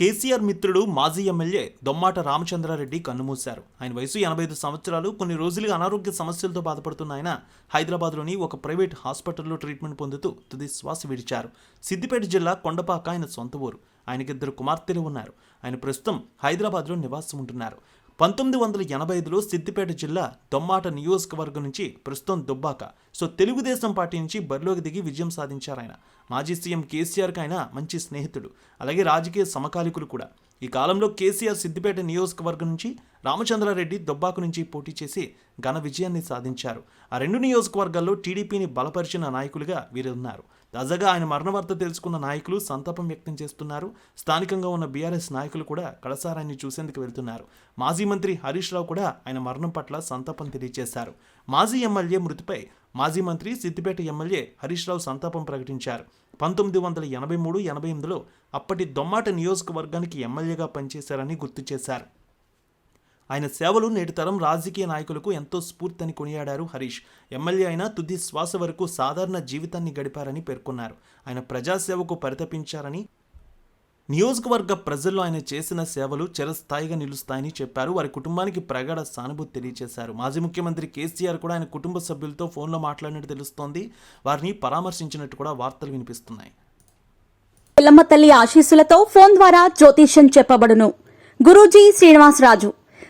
కేసీఆర్ మిత్రుడు మాజీ ఎమ్మెల్యే దొమ్మాట రామచంద్రారెడ్డి కన్నుమూశారు. ఆయన వయసు ఎనభై ఐదు సంవత్సరాలు కొన్ని రోజులుగా అనారోగ్య సమస్యలతో బాధపడుతున్న ఆయన హైదరాబాద్లోని ఒక ప్రైవేట్ హాస్పిటల్లో ట్రీట్మెంట్ పొందుతూ తుది శ్వాస విడిచారు. సిద్దిపేట జిల్లా కొండపాక ఆయన సొంత ఊరు. ఆయనకిద్దరు కుమార్తెలు ఉన్నారు. ఆయన ప్రస్తుతం హైదరాబాద్లో నివాసం ఉంటున్నారు. పంతొమ్మిది వందల ఎనభై ఐదులో సిద్దిపేట జిల్లా దొమ్మాట నియోజకవర్గం నుంచి ప్రస్తుతం దుబ్బాక. సో తెలుగుదేశం పార్టీ నుంచి బరిలోకి దిగి విజయం సాధించారు ఆయన మాజీ సీఎం కేసీఆర్కి ఆయన మంచి స్నేహితుడు. అలాగే రాజకీయ సమకాలికులు కూడా. ఈ కాలంలో కేసీఆర్ సిద్దిపేట నియోజకవర్గం నుంచి రామచంద్రారెడ్డి దొబ్బాకు నుంచి పోటీ చేసి ఘన విజయాన్ని సాధించారు. ఆ రెండు నియోజకవర్గాల్లో టీడీపీని బలపరిచిన నాయకులుగా వీరున్నారు తాజాగా ఆయన మరణవార్త తెలుసుకున్న నాయకులు సంతాపం వ్యక్తం చేస్తున్నారు. స్థానికంగా ఉన్న బీఆర్ఎస్ నాయకులు కూడా కళసారాన్ని చూసేందుకు వెళ్తున్నారు. మాజీ మంత్రి హరీష్ రావు కూడా ఆయన మరణం పట్ల సంతాపం తెలియజేశారు. మాజీ ఎమ్మెల్యే మృతిపై మాజీ మంత్రి సిద్దిపేట ఎమ్మెల్యే హరీష్ రావు సంతాపం ప్రకటించారు. పంతొమ్మిది వందల ఎనభై మూడు ఎనభై ఎనిమిదిలో అప్పటి దొమ్మాట నియోజకవర్గానికి ఎమ్మెల్యేగా పనిచేశారని గుర్తు చేశారు. ఆయన సేవలు నేటి తరం రాజకీయ నాయకులకు ఎంతో స్ఫూర్తిని కొనియాడారు హరీష్. ఎమ్మెల్యే అయినా తుది శ్వాస వరకు సాధారణ జీవితాన్ని గడిపారని పేర్కొన్నారు. ఆయన ప్రజాసేవకు పరితపించారని నియోజకవర్గ ప్రజల్లో ఆయన చేసిన సేవలు చిరస్థాయిగా నిలుస్తాయని చెప్పారు. వారి కుటుంబానికి ప్రగాఢ సానుభూతి తెలియజేశారు. మాజీ ముఖ్యమంత్రి కేసీఆర్ కూడా ఆయన కుటుంబ సభ్యులతో ఫోన్లో మాట్లాడినట్టు తెలుస్తోంది. వారిని పరామర్శించినట్టు కూడా వార్తలు వినిపిస్తున్నాయి. పిల్లమ్మ తల్లి ఆశీస్సులతో ఫోన్ ద్వారా జ్యోతిష్యం చెప్పబడును. గురూజీ శ్రీనివాసరాజు.